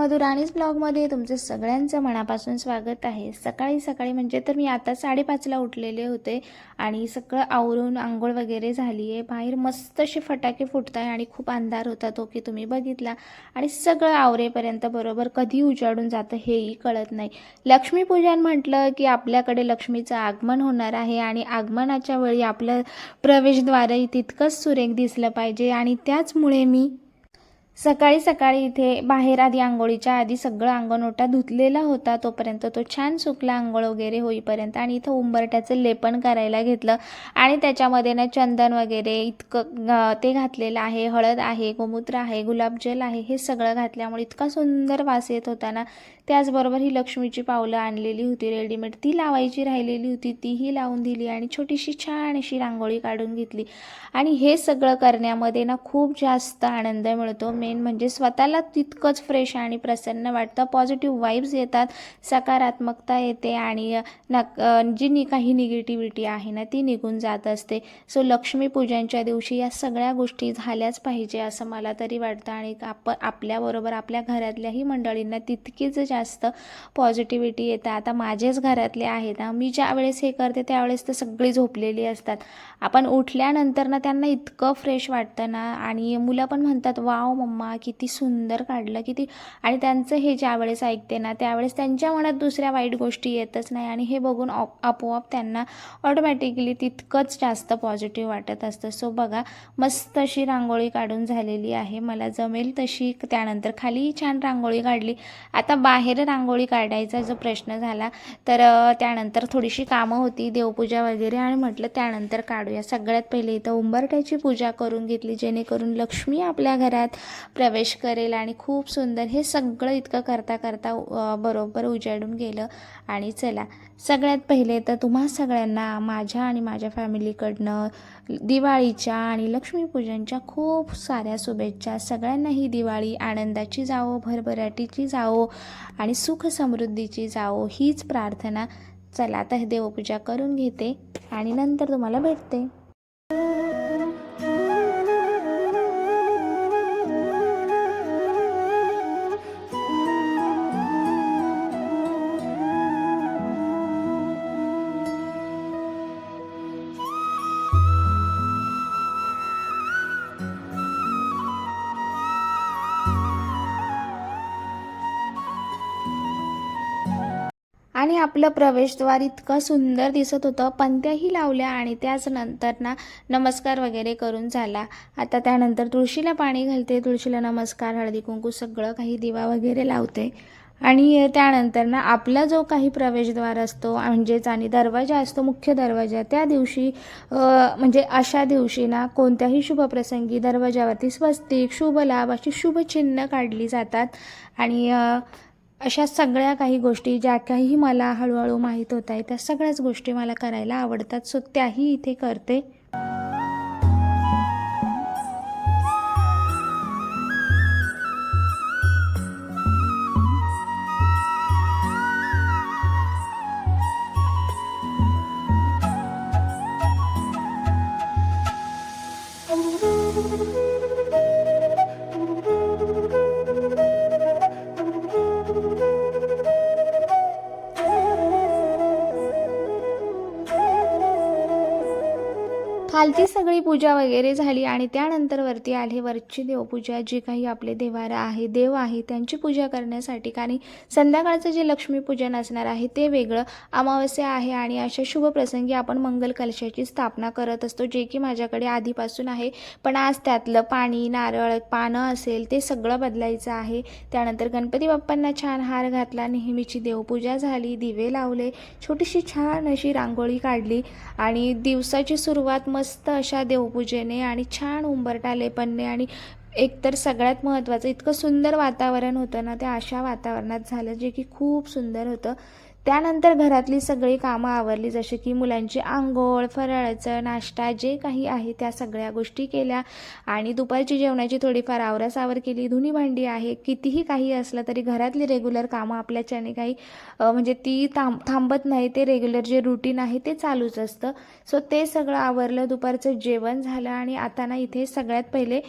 मधुराणीच ब्लॉगमध्ये तुमचं सगळ्यांचं मनापासून स्वागत आहे. सकाळी सकाळी म्हणजे तर मी आता साडेपाचला उठलेले होते आणि सगळं आवरून आंघोळ वगैरे झाली आहे बाहेर मस्त असे फटाके फुटत आहे आणि खूप अंधार होता तो की तुम्ही बघितला. आणि सगळं आवरेपर्यंत बरोबर कधी उजाडून जातं हेही कळत नाही. लक्ष्मीपूजन म्हटलं की आपल्याकडे लक्ष्मीचं आगमन होणार आहे आणि आगमनाच्या वेळी आपलं प्रवेशद्वारही तितकंच सुरेख दिसलं पाहिजे आणि त्याचमुळे मी सकाळी सकाळी इथे बाहेर आधी आंघोळीच्या आधी सगळं अंगण ओटा धुतलेला होता. तोपर्यंत तो छान सुकला आंघोळ वगैरे होईपर्यंत. आणि इथं उंबरट्याचं लेपन करायला घेतलं. आणि त्याच्यामध्ये ना चंदन वगैरे इतकं ते घातलेलं आहे. हळद आहे गोमूत्र आहे गुलाबजल आहे. हे सगळं घातल्यामुळे इतका सुंदर वास येत होता ना. त्याचबरोबर ही लक्ष्मीची पावलं आणलेली होती रेडीमेड. ती लावायची राहिलेली होती. तीही लावून दिली आणि छोटीशी छान अशी रांगोळी काढून घेतली. आणि हे सगळं करण्यामध्ये ना खूप जास्त आनंद मिळतो. मेन म्हणजे स्वतःला तितकंच फ्रेश आणि प्रसन्न वाटतं. पॉझिटिव्ह वाईब्स येतात सकारात्मकता येते आणि नक जी नि काही निगेटिव्हिटी आहे ना ती निघून जात असते. सो लक्ष्मीपूजनच्या दिवशी या सगळ्या गोष्टी झाल्याच पाहिजे असं मला तरी वाटतं. आणि आप आपल्याबरोबर आपल्या घरातल्याही मंडळींना तितकीच जास्त पॉझिटिव्हिटी येतं. आता माझेच घरातले आहेत ना मी ज्या वेळेस हे करते त्यावेळेस तर सगळी झोपलेली असतात. आपण उठल्यानंतर ना त्यांना इतकं फ्रेश वाटतं ना आणि मुलं पण म्हणतात वाव मम्मा किती सुंदर काढलं किती आणि त्यांचं हे ज्यावेळेस ऐकते ना त्यावेळेस त्यांच्या मनात दुसऱ्या वाईट गोष्टी येतच नाही आणि हे बघून ऑप आपोआप त्यांना ऑटोमॅटिकली तितकंच जास्त पॉझिटिव्ह वाटत असतं. सो बघा मस्त अशी रांगोळी काढून झालेली आहे. मला जमेल तशी. त्यानंतर खाली छान रांगोळी काढली. आता बाहेर रांगोळी काढायचा जो प्रश्न झाला तर त्यानंतर थोडीशी कामं होती देवपूजा वगैरे आणि म्हटलं त्यानंतर काढूया. सगळ्यात पहिले इथं उंबरट्याची पूजा करून घेतली जेणेकरून लक्ष्मी आपल्या घरात प्रवेश करेल आणि खूप सुंदर हे सगळं इतकं करता करता बरोबर उजाडून गेलं. आणि चला सगळ्यात पहिले तर तुम्हा सगळ्यांना माझ्या आणि माझ्या फॅमिलीकडनं दिवाळीच्या आणि लक्ष्मीपूजनच्या खूप साऱ्या शुभेच्छा. सगळ्यांना ही दिवाळी आनंदाची जावो भरभराटीची जावो आणि सुख समृद्धीची जावो हीच प्रार्थना. चला आता देवपूजा करून घेते आणि नंतर तुम्हाला भेटते. आपलं प्रवेशद्वार इतकं सुंदर दिसत होतं. पंत्याही लावल्या आणि त्याच नंतर ना नमस्कार वगैरे करून झाला. आता त्यानंतर तुळशीला पाणी घालते. तुळशीला नमस्कार हळदी कुंकू सगळं काही दिवा वगैरे लावते. आणि त्यानंतर ना आपला जो काही प्रवेशद्वार असतो म्हणजेच आणि दरवाजा असतो मुख्य दरवाजा त्या दिवशी म्हणजे अशा दिवशी ना कोणत्याही शुभप्रसंगी दरवाजावरती स्वस्तिक शुभ लाभ अशी शुभचिन्ह काढली जातात. आणि अशा सगळ्या काही गोष्टी ज्या काही मला हळूहळू माहीत होत आहे त्या सगळ्याच गोष्टी मला करायला आवडतात. सो त्याही इथे करते. कालची सगळी पूजा वगैरे झाली आणि त्यानंतर वरती आले वरची देवपूजा जी काही आपले देवारा आहे देव आहे त्यांची पूजा करण्यासाठी. कारण संध्याकाळचं जे लक्ष्मीपूजन असणार आहे ते वेगळं अमावस्या आहे आणि अशा शुभ प्रसंगी आपण मंगल कलशाची स्थापना करत असतो जे की माझ्याकडे आधीपासून आहे. पण आज त्यातलं पाणी नारळ पानं असेल ते सगळं बदलायचं आहे. त्यानंतर गणपती बाप्पांना छान हार घातला नेहमीची देवपूजा झाली दिवे लावले छोटीशी छान अशी रांगोळी काढली आणि दिवसाची सुरुवात मस्त अशा देवपूजेने आणि छान उंबरटा लेपनने आणि एकतर सगळ्यात महत्त्वाचं इतकं सुंदर वातावरण होतं ना ते अशा वातावरणात झालं जे की खूप सुंदर होतं. त्यानंतर घरातली सगळी कामं आवरली जसे की मुलांची आंघोळ फराळाचं नाश्ता जे काही आहे त्या सगळ्या गोष्टी केल्या. आणि दुपारची जेवणाची थोडीफार आवरासावर केली. धुणी भांडी आहे कितीही काही असलं तरी घरातली रेग्युलर कामं आपल्याच्याने काही म्हणजे ती थांब थांबत नाही. ते रेग्युलर जे रुटीन आहे ते चालूच असतं. सो ते सगळं आवरलं दुपारचं जेवण झालं आणि आता ना इथे सगळ्यात पहिले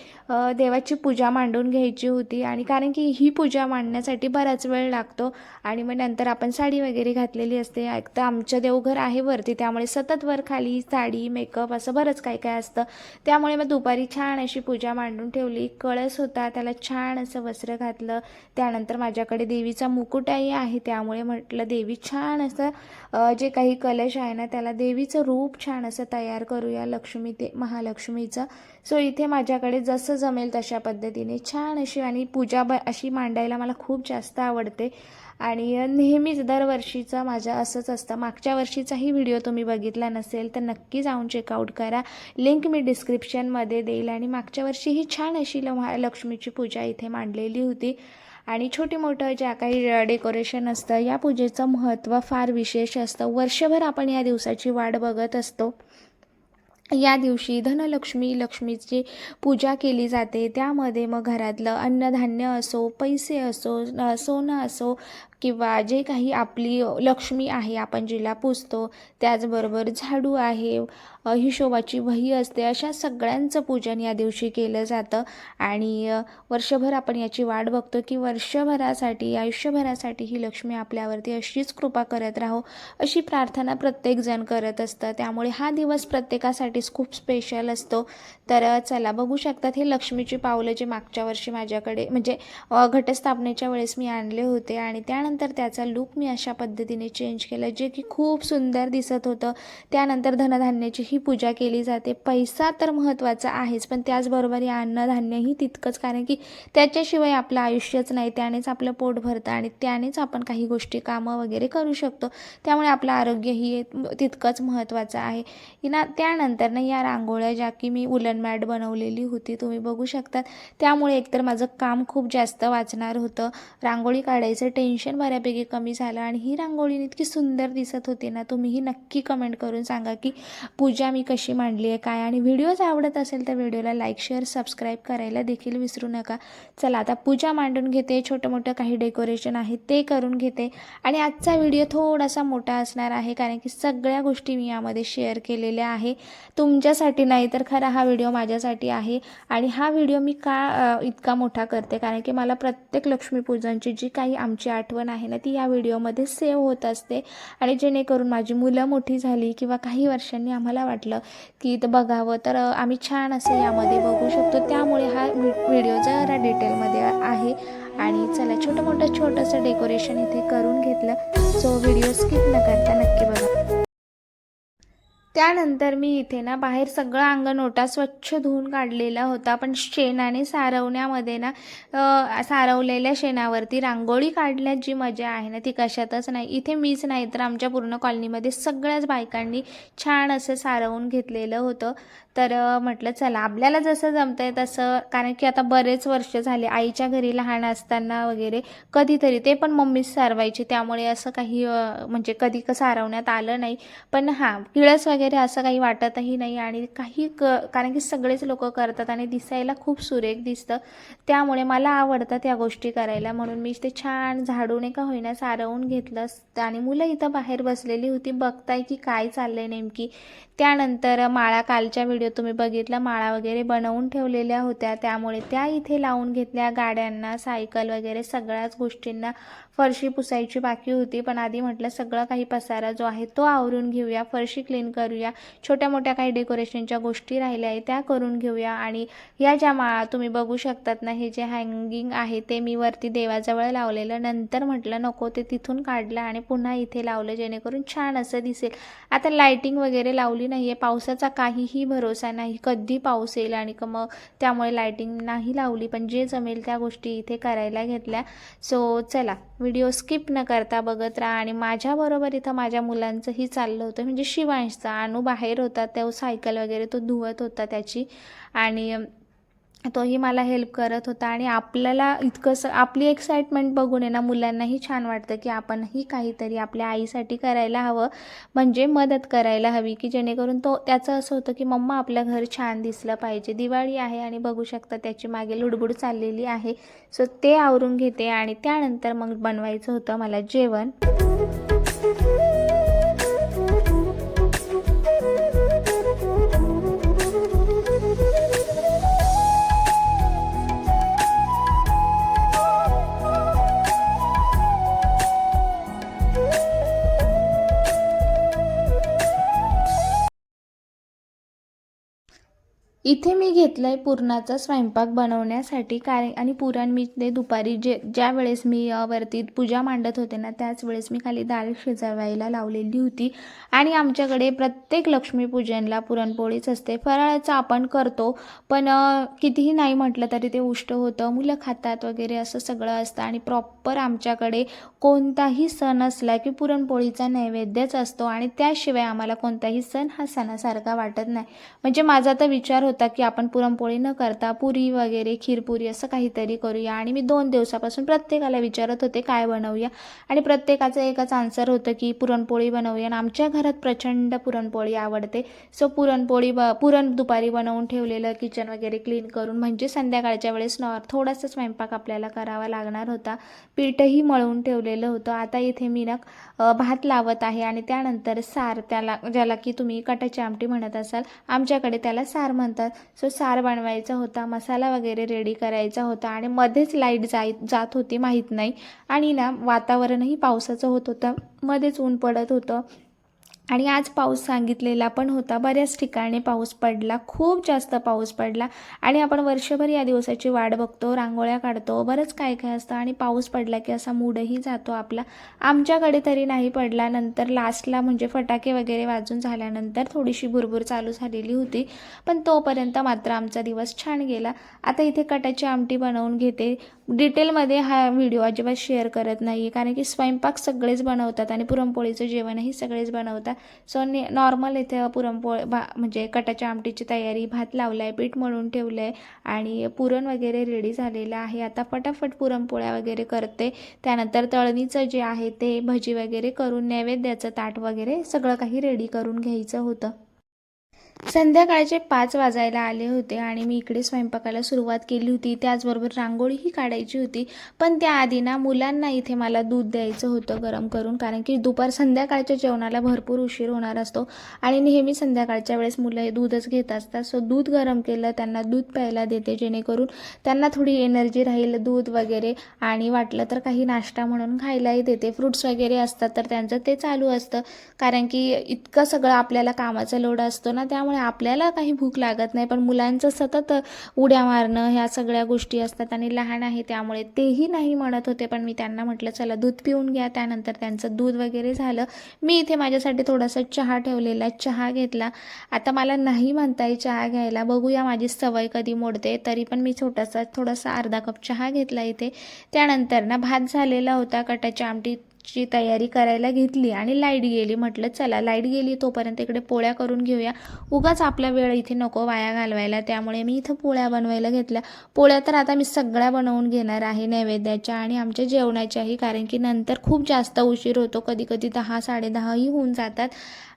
देवाची पूजा मांडून घ्यायची होती. आणि कारण की ही पूजा मांडण्यासाठी बराच वेळ लागतो. आणि मग नंतर आपण साडी वगैरे वगैरे घातलेली असते. एक तर आमचं देवघर आहे वरती त्यामुळे सतत वर खाली साडी मेकअप असं बरंच काय काय असतं. त्यामुळे मग दुपारी छान अशी पूजा मांडून ठेवली. कळस होता त्याला छान असं वस्त्र घातलं. त्यानंतर माझ्याकडे देवीचा मुकुटही आहे. त्यामुळे म्हटलं देवी छान असं जे काही कलश आहे ना त्याला देवीचं रूप छान असं तयार करूया लक्ष्मी ते महालक्ष्मीचं. सो इथे माझ्याकडे जसं जमेल तशा पद्धतीने छान अशी आणि पूजा ब अशी मांडायला मला खूप जास्त आवडते. आणि नेहमीच दरवर्षीचं माझं असंच असतं. मागच्या वर्षीचाही व्हिडिओ तुम्ही बघितला नसेल तर नक्की जाऊन चेकआउट करा. लिंक मी डिस्क्रिप्शनमध्ये देईल आणि मागच्या वर्षी ही छान अशी लक्ष्मीची पूजा इथे मांडलेली होती. आणि छोटी मोठं ज्या काही डेकोरेशन असतं या पूजेचं महत्त्व फार विशेष असतं. वर्षभर आपण या दिवसाची वाट बघत असतो. या दिवशी धनलक्ष्मी लक्ष्मीची पूजा केली जाते. त्यामध्ये मग घरातलं अन्नधान्य असो पैसे असो सोनं असो किंवा जे काही आपली लक्ष्मी आहे आपण जिला पूजतो त्याचबरोबर झाडू आहे हिशोबाची वही असते. अशा सगळ्यांचं पूजन या दिवशी केलं जातं. आणि वर्षभर आपण याची वाट बघतो की वर्षभरासाठी आयुष्यभरासाठी ही लक्ष्मी आपल्यावरती अशीच कृपा करत राहो अशी प्रार्थना प्रत्येकजण करत असतं. त्यामुळे हा दिवस प्रत्येकासाठीच खूप स्पेशल असतो. तर चला बघू शकतात हे लक्ष्मीची पावलं जे मागच्या वर्षी माझ्याकडे म्हणजे घटस्थापनेच्या वेळेस मी आणले होते. आणि त्यानंतर त्याचा लूक मी अशा पद्धतीने चेंज केला जे की खूप सुंदर दिसत होतं. त्यानंतर धनधान्याची ही पूजा केली जाते. पैसा तर महत्त्वाचा आहेच पण त्याचबरोबर या अन्नधान्यही तितकंच कारण की त्याच्याशिवाय आपलं आयुष्यच नाही. त्यानेच आपलं पोट भरतं आणि त्यानेच आपण काही गोष्टी कामं वगैरे करू शकतो. त्यामुळे आपलं आरोग्यही तितकंच महत्त्वाचं आहे. ना त्यानंतर ना या रांगोळ्या ज्या की मी उलन मॅट बनवलेली होती तुम्ही बघू शकतात. त्यामुळे एकतर माझं काम खूप जास्त वाचणार होतं. रांगोळी काढायचं टेन्शन बऱ्यापैकी कमी झालं आणि ही रांगोळी इतकी सुंदर दिसत होती ना तुम्हीही नक्की कमेंट करून सांगा की पूजा पूजा मी कशी मांडली आहे काय आणि व्हिडिओज आवडत असेल तर व्हिडिओला लाईक शेअर सबस्क्राईब करायला देखील विसरू नका. चला आता पूजा मांडून घेते. छोटं मोठं काही डेकोरेशन आहे ते करून घेते. आणि आजचा व्हिडिओ थोडासा मोठा असणार आहे कारण की सगळ्या गोष्टी मी यामध्ये शेअर केलेल्या आहे. तुमच्यासाठी नाही तर खरा हा व्हिडिओ माझ्यासाठी आहे. आणि हा व्हिडिओ मी का इतका मोठा करते? कारण की मला प्रत्येक लक्ष्मीपूजनची जी काही आमची आठवण आहे ना ती या व्हिडिओमध्ये सेव्ह होत असते. आणि जेणेकरून माझी मुलं मोठी झाली किंवा काही वर्षांनी आम्हाला वाटलं की इथं बघावं. तर आम्ही छान असं यामध्ये बघू शकतो. त्यामुळे हा व्हिडिओ जरा डिटेलमध्ये आहे. आणि चला छोटं मोठं छोटंसं डेकोरेशन इथे करून घेतलं. सो व्हिडिओ स्किप न करता नक्की बघा. त्यानंतर मी इथे ना बाहेर सगळं अंगण ओटा स्वच्छ धुवून काढलेला होता. पण शेणाने सारवण्यामध्ये ना सारवलेल्या शेणावरती रांगोळी काढण्यात जी मजा आहे ना ती कशातच नाही. इथे मीच नाही तर आमच्या पूर्ण कॉलनीमध्ये सगळ्याच बायकांनी छान असं सारवून घेतलेलं होतं. तर म्हटलं चला आपल्याला जसं जमतंय तसं कारण की आता बरेच वर्ष झाले आईच्या घरी लहान असताना वगैरे कधीतरी ते पण मम्मीच सारवायची. त्यामुळे असं काही म्हणजे कधी क सारवण्यात आलं नाही. पण हां किळस वगैरे असं काही वाटतही नाही आणि काही क कारण की सगळेच लोक करतात आणि दिसायला खूप सुरेख दिसतं. त्यामुळे मला आवडतं त्या गोष्टी करायला. म्हणून मी ते छान झाडून का होईना सारवून घेतलं आणि मुलं इथं बाहेर बसलेली होती. बघताय की काय चाललंय नेमकी. त्यानंतर माळा कालच्या व्हिडिओ तुम्ही बघितला. माळा वगैरे बनवून ठेवलेल्या होत्या. त्यामुळे त्या इथे लावून घेतल्या. गाड्यांना सायकल वगैरे सगळ्याच गोष्टींना फरशी पुसायची बाकी होती. पण आधी म्हटलं सगळं काही पसारा जो आहे तो आवरून घेऊया. फरशी क्लीन करूया. छोट्या मोठ्या काही डेकोरेशनच्या गोष्टी राहिल्या आहेत त्या करून घेऊया. आणि या ज्या माळा तुम्ही बघू शकतात ना हे जे हँगिंग आहे ते मी वरती देवाजवळ लावलेलं. नंतर म्हटलं नको ते तिथून काढलं आणि पुन्हा इथे लावलं जेणेकरून छान असं दिसेल. आता लायटिंग वगैरे लावली नाही आहे पावसाचा काहीही भरोसा नाही. कधी पाऊस येईल आणि क मग त्यामुळे लायटिंग नाही लावली. पण जे जमेल त्या गोष्टी इथे करायला घेतल्या. सो चला. व्हिडिओ स्किप न करता बघत राहा आणि माझ्याबरोबर इथं माझ्या मुलांचंही चाललं होतं. म्हणजे शिवांशचं अणू बाहेर होता तो सायकल वगैरे तो धुवत होता त्याची. आणि तोही मला हेल्प करत होता आणि आपल्याला इतकंसं आपली एक्साइटमेंट बघून आहे ना मुलांनाही छान वाटतं की आपणही काहीतरी आपल्या आईसाठी करायला हवं म्हणजे मदत करायला हवी की जेणेकरून तो त्याचं असं होतं की मम्मा आपलं घर छान दिसलं पाहिजे दिवाळी आहे आणि बघू शकता त्याची मागे लुडबुड चाललेली आहे. सो ते आवरून घेते आणि त्यानंतर मग बनवायचं होतं मला जेवण. इथे मी घेतलं आहे पुरणाचा स्वयंपाक बनवण्यासाठी कारण आणि पुरण मी ते दुपारी जे ज्या वेळेस मी वरती पूजा मांडत होते ना त्याच वेळेस मी खाली दाल शिजवायला लावलेली होती. आणि आमच्याकडे प्रत्येक लक्ष्मीपूजनला पुरणपोळीच असते. फराळाचं आपण करतो पण कितीही नाही म्हटलं तरी ते उष्ट होतं. मुलं खातात वगैरे असं सगळं असतं आणि प्रॉपर आमच्याकडे कोणताही सण असला की पुरणपोळीचा नैवेद्यच असतो आणि त्याशिवाय आम्हाला कोणताही सण हा सणासारखा वाटत नाही. म्हणजे माझा तर विचार होता की आपण पुरणपोळी न करता पुरी वगैरे खीरपुरी असं काहीतरी करूया. आणि मी दोन दिवसापासून प्रत्येकाला विचारत होते काय बनवूया? आणि प्रत्येकाचं एकच आन्सर होतं की पुरणपोळी बनवूया. आणि आमच्या घरात प्रचंड पुरणपोळी आवडते. सो पुरणपोळी ब पुरण दुपारी बनवून ठेवलेलं किचन वगैरे क्लीन करून म्हणजे संध्याकाळच्या वेळेस नॉर थोडासा स्वयंपाक आपल्याला करावा लागणार होता. पीठही मळून ठेवलेलं होतं. आता इथे मी ना भात लावत आहे आणि त्यानंतर सार त्याला ज्याला की तुम्ही कटाची आमटी म्हणत असाल आमच्याकडे त्याला सार म्हणतात. सो सार बनवायचा होता मसाला वगैरे रेडी करायचा होता आणि मध्येच लाइट जाय जात होती माहीत नाही. आणि ना वातावरणही पावसाचं होत होतं. मध्येच ऊन पडत होतं. आणि आज पाऊस सांगितलेला पण होता. बऱ्याच ठिकाणी पाऊस पडला. खूप जास्त पाऊस पडला. आणि आपण वर्षभर या दिवसाची वाट बघतो रांगोळ्या काढतो बरंच काय काय असतं आणि पाऊस पडला की असा मूडही जातो आपला. आमच्याकडे तरी नाही पडला. नंतर लास्टला म्हणजे फटाके वगैरे वाजून झाल्यानंतर थोडीशी भुरभुर चालू झालेली होती. पण तोपर्यंत मात्र आमचा दिवस छान गेला. आता इथे कटाची आमटी बनवून घेते. डिटेलमध्ये हा व्हिडिओ अजिबात शेअर करत नाही आहे कारण की स्वयंपाक सगळेच बनवतात आणि पुरणपोळीचं जेवणही सगळेच बनवतात. सो ने नॉर्मल इथे पुरणपोळी भा म्हणजे कटाच्या आमटीची तयारी भात लावला आहे पीठ मळून ठेवलं आहे आणि पुरण वगैरे रेडी झालेलं आहे. आता फटाफट पुरणपोळ्या वगैरे करते. त्यानंतर तळणीचं जे आहे ते भजी वगैरे करून नैवेद्याचं ताट वगैरे सगळं काही रेडी करून घ्यायचं होतं. संध्याकाळचे पाच वाजायला आले होते आणि मी इकडे स्वयंपाकाला सुरुवात केली होती. त्याचबरोबर रांगोळीही काढायची होती. पण त्याआधी ना मुलांना इथे मला दूध द्यायचं होतं गरम करून कारण की दुपार संध्याकाळच्या जेवणाला भरपूर उशीर होणार असतो. आणि नेहमी संध्याकाळच्या वेळेस मुलं हे दूधच घेत असतात. सो दूध गरम केलं त्यांना दूध प्यायला देते जेणेकरून त्यांना थोडी एनर्जी राहील दूध वगैरे. आणि वाटलं तर काही नाश्ता म्हणून खायलाही देते. फ्रुट्स वगैरे असतात तर त्यांचं ते चालू असतं. कारण की इतकं सगळं आपल्याला कामाचा लोड असतो ना त्यामुळे आपल्याला काही भूक लागत नाही. पण मुलांचं सतत उड्या मारणं ह्या सगळ्या गोष्टी असतात आणि लहान आहे त्यामुळे तेही नाही म्हणत होते. पण मी त्यांना म्हटलं चला दूध पिऊन घ्या. त्यानंतर त्यांचं दूध वगैरे झालं. मी इथे माझ्यासाठी थोडासा चहा ठेवलेला चहा घेतला. आता मला नाही म्हणता येईल चहा घ्यायला. बघूया माझी सवय कधी मोडते. तरी पण मी छोटासा थोडासा अर्धा कप चहा घेतला इथे. त्यानंतर ना भात झालेला होता कटाच्या आमटी. ची तयारी करायला घेतली आणि लाइट गेली. म्हटलं चला लाइट गेली तोपर्यंत इकडे पोळ्या करून घेऊया. उगाच आपला वेळ इथे नको वाया घालवायला. त्यामुळे मी इथं पोळ्या बनवायला घेतल्या. पोळ्या तर आता मी सगळ्या बनवून घेणार आहे नैवेद्याच्या आणि आमच्या जेवणाच्याही कारण की नंतर खूप जास्त उशीर होतो. कधी कधी दहा साडेदहाही होऊन जातात.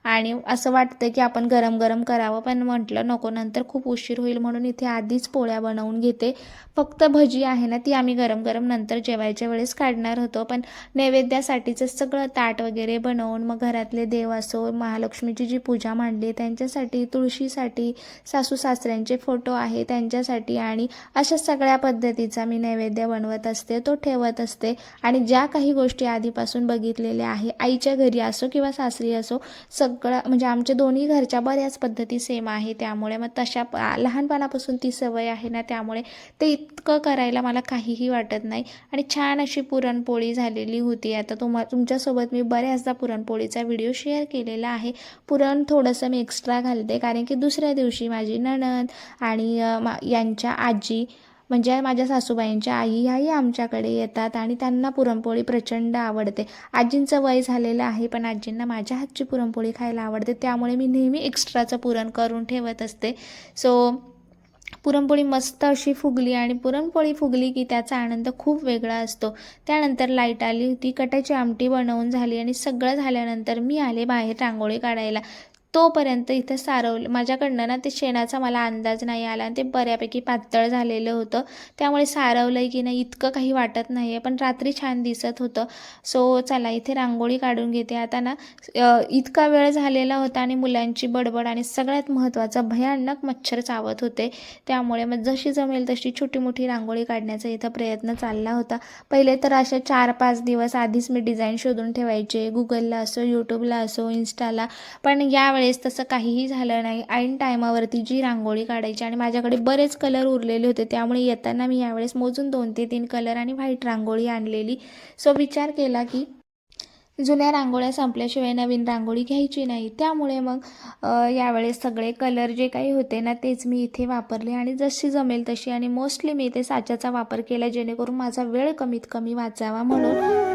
आणि असं वाटतं की आपण गरम गरम करावं पण म्हटलं नको नंतर खूप उशीर होईल म्हणून इथे आधीच पोळ्या बनवून घेते. फक्त भजी आहे ना ती आम्ही गरम गरम नंतर जेवायच्या वेळेस काढणार होतो पण नैवेद्यासाठीचं सगळं ताट वगैरे बनवून मग घरातले देव असो महालक्ष्मीची जी पूजा मांडली त्यांच्यासाठी तुळशीसाठी सासू सासऱ्यांचे फोटो आहे त्यांच्यासाठी आणि अशा सगळ्या पद्धतीचा मी नैवेद्य बनवत असते तो ठेवत असते. आणि ज्या काही गोष्टी आधीपासून बघितलेल्या आहे आईच्या घरी असो किंवा सासरी असो सग सगळं म्हणजे आमच्या दोन्ही घरच्या बऱ्याच पद्धती सेम आहे. त्यामुळे मग तशा लहानपणापासून ती सवय आहे ना त्यामुळे ते इतकं करायला मला काहीही वाटत नाही. आणि छान अशी पुरणपोळी झालेली होती. आता तुम्हा तुमच्यासोबत मी बऱ्याचदा पुरणपोळीचा व्हिडिओ शेअर केलेला आहे. पुरण थोडंसं मी एक्स्ट्रा घालते. कारण की दुसऱ्या दिवशी माझी नणंद आणि मा यांच्या आजी म्हणजे माझ्या सासूबाईंच्या आई ह्याही आमच्याकडे येतात आणि त्यांना पुरणपोळी प्रचंड आवडते. आजींचं वय झालेलं आहे पण आजींना माझ्या हातची पुरणपोळी खायला आवडते. त्यामुळे मी नेहमी एक्स्ट्राचं पुरण करून ठेवत असते. सो पुरणपोळी मस्त अशी फुगली आणि पुरणपोळी फुगली की त्याचा आनंद खूप वेगळा असतो. त्यानंतर लाइट आली होती कटाची आमटी बनवून झाली आणि सगळं झाल्यानंतर मी आले बाहेर रांगोळी काढायला. तोपर्यंत इथं सारवलं. माझ्याकडनं ना ते शेणाचा मला अंदाज नाही आला आणि ते बऱ्यापैकी पातळ झालेलं होतं. त्यामुळे सारवलं आहे की नाही इतकं काही वाटत नाही आहे पण रात्री छान दिसत होतं. सो चला इथे रांगोळी काढून घेते. आता ना इतका वेळ झालेला होता आणि मुलांची बडबड आणि सगळ्यात महत्त्वाचं भयानक मच्छर चावत होते. त्यामुळे मग जशी जमेल तशी छोटी मोठी रांगोळी काढण्याचा इथं प्रयत्न चालला होता. पहिले तर अशा चार पाच दिवस आधीच मी डिझाईन शोधून ठेवायचे. गुगलला असो यूट्यूबला असो इन्स्टाला पण यावेळी यावेळेस तसं काहीही झालं नाही. ऐन टायमावरती जी रांगोळी काढायची आणि माझ्याकडे बरेच कलर उरलेले होते त्यामुळे येताना मी यावेळेस मोजून दोन ते तीन कलर आणि व्हाईट रांगोळी आणलेली. सो विचार केला की जुन्या रांगोळ्या संपल्याशिवाय नवीन रांगोळी घ्यायची नाही. त्यामुळे मग यावेळेस सगळे कलर जे काही होते ना तेच मी इथे वापरले आणि जशी जमेल तशी आणि मोस्टली मी इथे साच्याचा वापर केला जेणेकरून माझा वेळ कमीत कमी वाचावा म्हणून.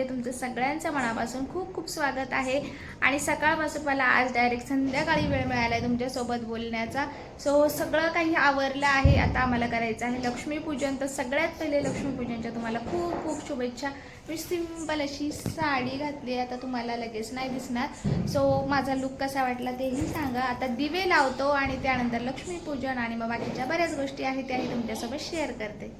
मधुराणीज तुमचं सगळ्यांचं मनापासून खूप खूप स्वागत आहे. आणि सकाळपासून मला आज डायरेक्ट संध्याकाळी वेळ मिळाला आहे तुमच्यासोबत बोलण्याचा. सो सगळं काही आवरलं आहे. आता आम्हाला करायचं आहे लक्ष्मीपूजन. तर सगळ्यात पहिले लक्ष्मीपूजनच्या तुम्हाला खूप खूप शुभेच्छा. मी सिंपल अशी साडी घातली आहे. आता तुम्हाला लगेच नाही दिसणार. सो माझा लुक कसा वाटला तेही सांगा. आता दिवे लावतो आणि त्यानंतर लक्ष्मीपूजन आणि मग बाकीच्या बऱ्याच गोष्टी आहेत त्याही तुमच्यासोबत शेअर करते.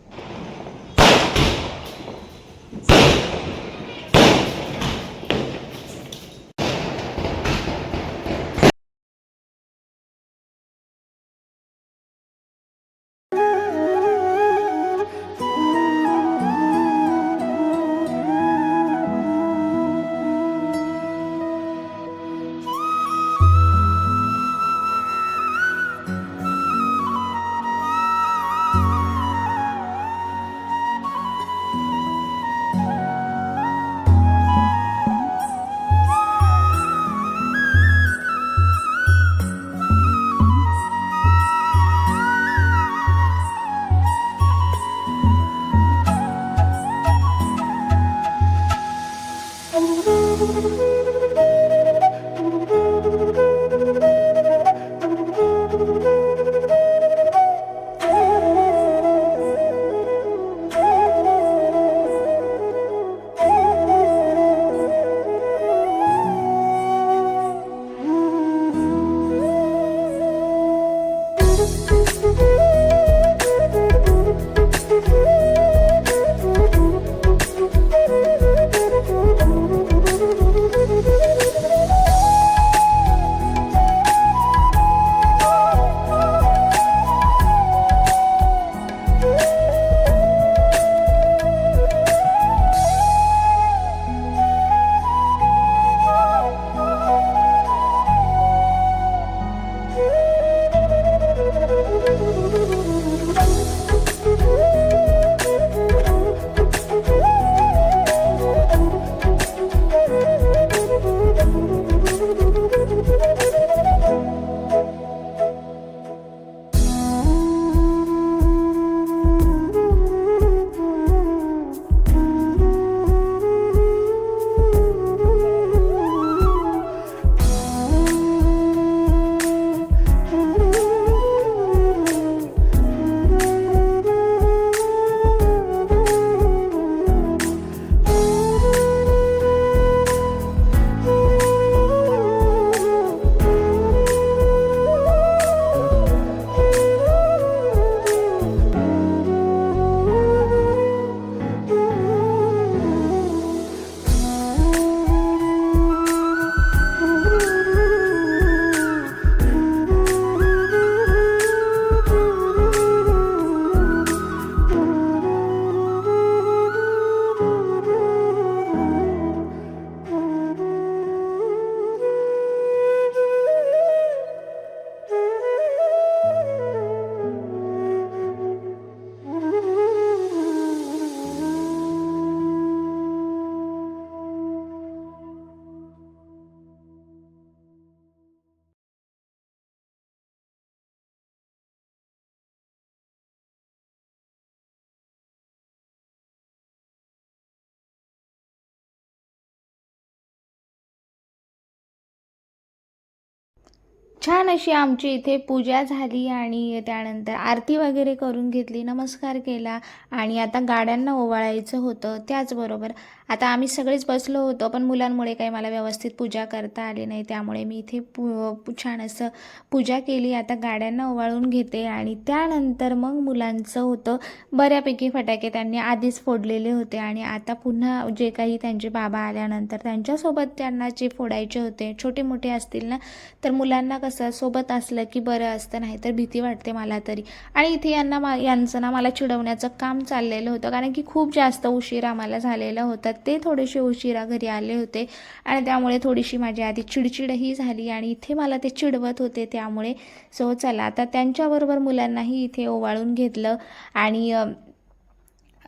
छान अशी आमची इथे पूजा झाली आणि त्यानंतर आरती वगैरे करून घेतली नमस्कार केला आणि आता गाड्यांना ओवाळायचं होतं त्याचबरोबर आता आम्ही सगळेच बसलो होतो पण मुलांमुळे काही मला व्यवस्थित पूजा करता आली नाही त्यामुळे मी इथे पू छान असं पूजा केली. आता गाड्यांना ओवाळून घेते आणि त्यानंतर मग मुलांचं होतं बऱ्यापैकी फटाके त्यांनी आधीच फोडलेले होते आणि आता पुन्हा जे काही त्यांचे बाबा आल्यानंतर त्यांच्यासोबत त्यांना जे फोडायचे होते छोटे मोठे असतील ना तर मुलांना कसं सोबत असलं की बरं असतं नाही तर भीती वाटते मला तरी. आणि इथे यांना मा यांचं ना मला चिडवण्याचं काम चाललेलं होतं. कारण की खूप जास्त उशीर आम्हाला झालेला होता. ते थोडेसे उशिरा घरी आले होते. आणि त्यामुळे थोडीशी माझी आधी चिडचिडही झाली आणि इथे मला ते चिडवत होते त्यामुळे. सो चला आता त्यांच्याबरोबर मुलांनाही इथे ओवाळून घेतलं. आणि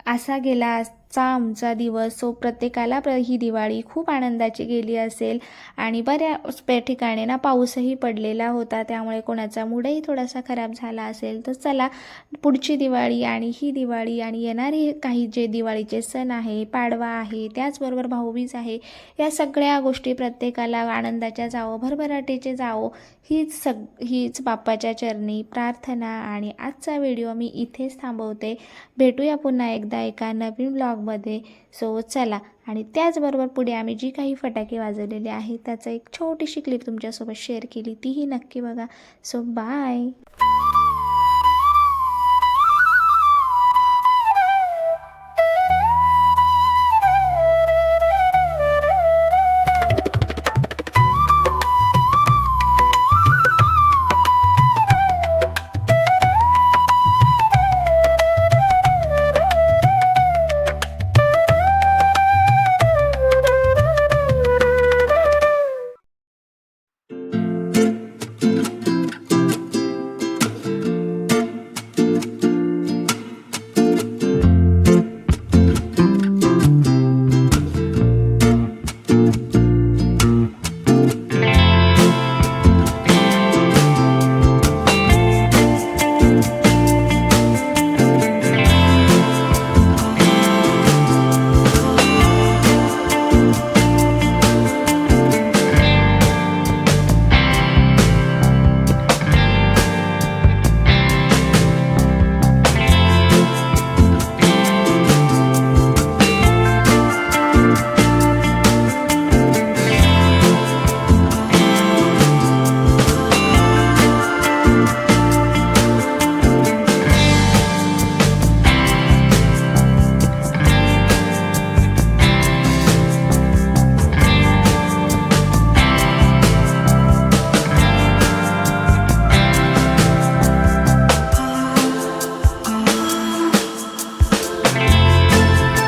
असा गेला चा आमचा दिवस सो प्रत्येकाला प्र ही दिवाळी खूप आनंदाची गेली असेल. आणि बऱ्याच ठिकाणी ना पाऊसही पडलेला होता त्यामुळे कोणाचा मूडही थोडासा खराब झाला असेल. तर चला पुढची दिवाळी आणि ही दिवाळी आणि येणारे काही जे दिवाळीचे सण आहे पाडवा आहे त्याचबरोबर भाऊबीज आहे या सगळ्या गोष्टी प्रत्येकाला आनंदाच्या जावो भरभराटीचे जावो हीच सग हीच बाप्पाच्या चरणी प्रार्थना. आणि आजचा व्हिडिओ मी इथेच थांबवते. भेटूया पुन्हा एकदा एका नवीन ब्लॉग ब्लॉगमध्ये सो चला. आणि त्याचबरोबर पुढे आम्ही जी काही फटाके वाजवलेले आहेत त्याचा एक छोटीशी क्लिप तुमच्यासोबत शेअर केली. तीही नक्की बघा. So bye